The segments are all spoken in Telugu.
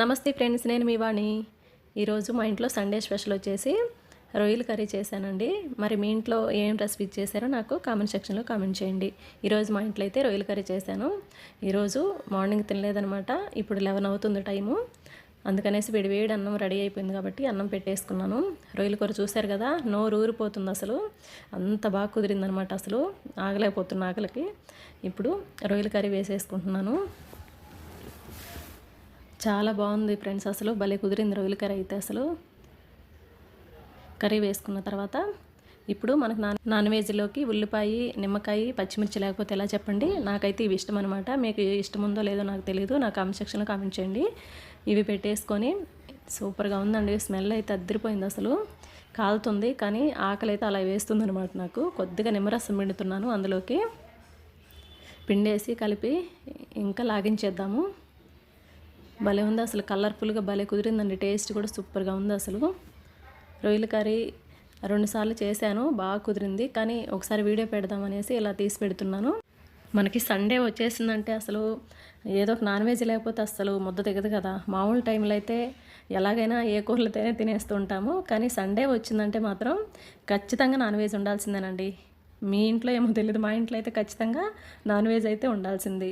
నమస్తే ఫ్రెండ్స్ నేను మీ వాణి. ఈరోజు మా ఇంట్లో సండే స్పెషల్ వచ్చేసి రొయ్యల కర్రీ చేశానండి. మరి మీ ఇంట్లో ఏం రెసిపీ చేశారో నాకు కామెంట్ సెక్షన్లో కామెంట్ చేయండి. ఈరోజు మా ఇంట్లో అయితే రొయ్యల కర్రీ చేశాను. ఈరోజు మార్నింగ్ తినలేదనమాట ఇప్పుడు లెవెన్ అవుతుంది టైము. అందుకనేసి వేడి వేడి అన్నం రెడీ అయిపోయింది కాబట్టి అన్నం పెట్టేసుకున్నాను. రొయ్యల కూర చూశారు కదా నోరు ఊరిపోతుంది అసలు. అంత బాగా కుదిరిందనమాట అసలు. ఆగలేకపోతున్న ఆకలికి. ఇప్పుడు రొయ్యల కర్రీ వేసేసుకుంటున్నాను. చాలా బాగుంది ఫ్రెండ్స్ అసలు. భలే కుదిరింది రొయ్యల కర్రీ అయితే అసలు. కర్రీ వేసుకున్న తర్వాత ఇప్పుడు మనకు నాన్ నాన్ వెజ్లోకి ఉల్లిపాయ నిమ్మకాయ పచ్చిమిర్చి లేకపోతే ఎలా చెప్పండి? నాకైతే ఇవి ఇష్టం అనమాట మీకు ఇష్టం ఉందో లేదో నాకు తెలియదు నా కామెంట్ సెక్షన్లో కామెంట్ చేయండి. ఇవి పెట్టేసుకొని సూపర్గా ఉందండి. స్మెల్ అయితే అద్దరిపోయింది అసలు. కాలుతుంది కానీ ఆకలి అయితే అలా వేస్తుంది అనమాట నాకు. కొద్దిగా నిమ్మరసం పిండుతున్నాను అందులోకి. పిండేసి కలిపి ఇంకా లాగించేద్దాము. భలే ఉంది అసలు కలర్ఫుల్గా భలే కుదిరిందండి. టేస్ట్ కూడా సూపర్గా ఉంది అసలు. రొయ్యల కర్రీ రెండుసార్లు చేశాను బాగా కుదిరింది. కానీ ఒకసారి వీడియో పెడదామనేసి ఇలా తీసి పెడుతున్నాను. మనకి సండే వచ్చేసిందంటే అసలు ఏదో ఒక నాన్ వెజ్ లేకపోతే అసలు ముద్ద దిగదు కదా. మామూలు టైంలో అయితే ఎలాగైనా ఏ కూరలతోనే తినేస్తూ ఉంటాము. కానీ సండే వచ్చిందంటే మాత్రం ఖచ్చితంగా నాన్ వెజ్ ఉండాల్సిందేనండి. మీ ఇంట్లో ఏమో తెలియదు మా ఇంట్లో అయితే ఖచ్చితంగా నాన్ వెజ్ అయితే ఉండాల్సింది.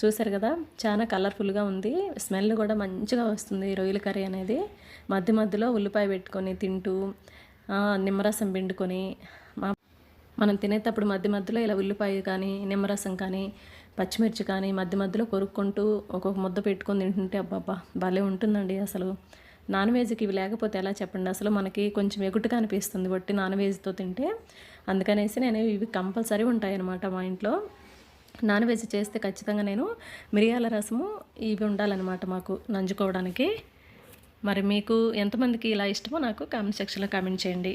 చూసారు కదా చాలా కలర్ఫుల్గా ఉంది. స్మెల్ కూడా మంచిగా వస్తుంది రొయ్యల కర్రీ అనేది. మధ్య మధ్యలో ఉల్లిపాయ పెట్టుకొని తింటూ నిమ్మరసం పిండుకొని మనం తినేటప్పుడు మధ్య మధ్యలో ఇలా ఉల్లిపాయ కానీ నిమ్మరసం కానీ పచ్చిమిర్చి కానీ మధ్య మధ్యలో కొరుక్కుంటూ ఒక్కొక్క ముద్ద పెట్టుకొని తింటుంటే అబ్బాబ్బా భలే ఉంటుందండి అసలు. నాన్ వెజ్కి ఇవి లేకపోతే ఎలా చెప్పండి? అసలు మనకి కొంచెం ఎగుటుగా అనిపిస్తుంది బట్టి నాన్ వెజ్తో తింటే. అందుకనేసి నేను ఇవి కంపల్సరీ ఉంటాయన్నమాట మా ఇంట్లో. నాన్ వెజ్ చేస్తే ఖచ్చితంగా నేను మిరియాల రసము ఇవి ఉండాలన్నమాట మాకు నంజుకోవడానికి. మరి మీకు ఎంతమందికి ఇలా ఇష్టమో నాకు కామెంట్ సెక్షన్లో కామెంట్ చేయండి.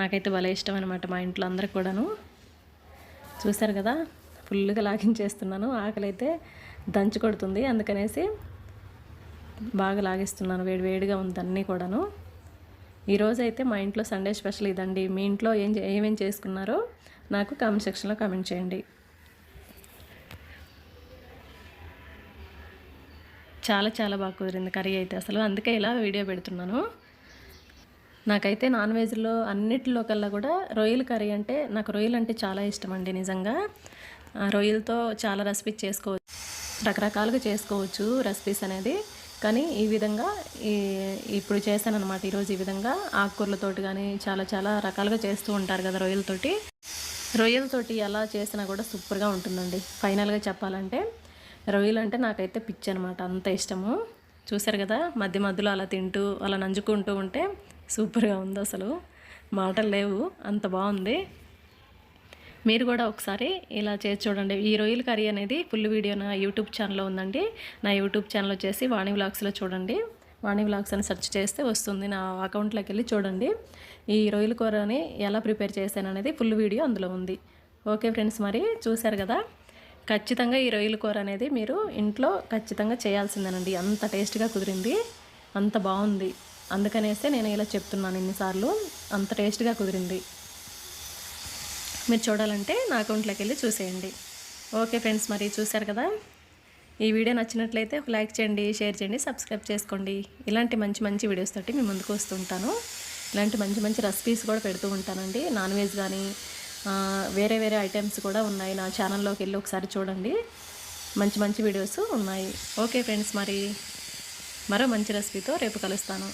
నాకైతే భలే ఇష్టం అనమాట మా ఇంట్లో అందరికి కూడాను. చూశారు కదా ఫుల్గా లాగించేస్తున్నాను. ఆకలి అయితే దంచి కొడుతుంది. అందుకనేసి బాగా లాగిస్తున్నాను. వేడి వేడిగా ఉంది అన్నీ కూడాను. ఈరోజు అయితే మా ఇంట్లో సండే స్పెషల్ ఇదండి. మీ ఇంట్లో ఏం ఏమేం చేసుకున్నారో నాకు కామెంట్ సెక్షన్లో కామెంట్ చేయండి. చాలా చాలా బాగా కుదిరింది కర్రీ అయితే అసలు. అందుకే ఇలా వీడియో పెడుతున్నాను. నాకైతే నాన్ వెజ్లో అన్నిటిలో కల్లా కూడా రొయ్యల కర్రీ అంటే నాకు రొయ్యలు అంటే చాలా ఇష్టం అండి నిజంగా. ఆ రొయ్యలతో చాలా రెసిపీస్ చేసుకోవచ్చు రకరకాలుగా చేసుకోవచ్చు రెసిపీస్ అనేది. కానీ ఈ విధంగా ఈ ఇప్పుడు చేశాను అనమాట ఈరోజు ఈ విధంగా. ఆకుకూరలతోటి కానీ చాలా చాలా రకాలుగా చేస్తూ ఉంటారు కదా రొయ్యలతోటి. రొయ్యలతోటి ఎలా చేసినా కూడా సూపర్గా ఉంటుందండి. ఫైనల్గా చెప్పాలంటే రొయ్యలు అంటే నాకైతే పిచ్చి అనమాట అంత ఇష్టము. చూసారు కదా మధ్య మధ్యలో అలా తింటూ అలా నంజుకుంటూ ఉంటే సూపర్గా ఉంది అసలు. మాటలు లేవు అంత బాగుంది. మీరు కూడా ఒకసారి ఇలా చేసి చూడండి. ఈ రొయ్యల కర్రీ అనేది ఫుల్ వీడియో నా యూట్యూబ్ ఛానల్లో ఉందండి. నా యూట్యూబ్ ఛానల్ వచ్చేసి వాణి వ్లాగ్స్లో చూడండి. వాణి వ్లాగ్స్ అని సెర్చ్ చేస్తే వస్తుంది. నా అకౌంట్లోకి వెళ్ళి చూడండి. ఈ రొయ్యల కూరని ఎలా ప్రిపేర్ చేశాను అనేది ఫుల్ వీడియో అందులో ఉంది. ఓకే ఫ్రెండ్స్ మరి చూశారు కదా? ఖచ్చితంగా ఈ రొయ్యల కూర అనేది మీరు ఇంట్లో ఖచ్చితంగా చేయాల్సిందేనండి. అంత టేస్ట్గా కుదిరింది అంత బాగుంది. అందుకనేస్తే నేను ఇలా చెప్తున్నాను ఇన్నిసార్లు అంత టేస్ట్గా కుదిరింది. మీరు చూడాలంటే నా అకౌంట్లోకి వెళ్ళి చూసేయండి. ఓకే ఫ్రెండ్స్ మరి చూశారు కదా? ఈ వీడియో నచ్చినట్లయితే ఒక లైక్ చేయండి షేర్ చేయండి సబ్స్క్రైబ్ చేసుకోండి. ఇలాంటి మంచి మంచి వీడియోస్ తోటి మీ ముందుకు వస్తుంటాను ఇలాంటి మంచి మంచి రెసిపీస్ కూడా పెడుతూ ఉంటానండి. నాన్ వెజ్ కానీ వేరే వేరే ఐటమ్స్ కూడా ఉన్నాయి నా ఛానల్లోకి వెళ్ళి ఒకసారి చూడండి. మంచి మంచి వీడియోస్ ఉన్నాయి. ఓకే ఫ్రెండ్స్ మరి మరో మంచి రెసిపీతో రేపు కలుస్తాను.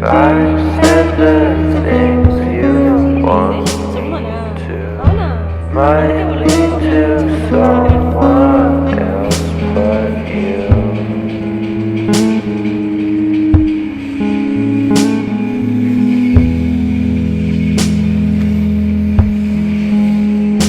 I've said the things you want to. Oh, My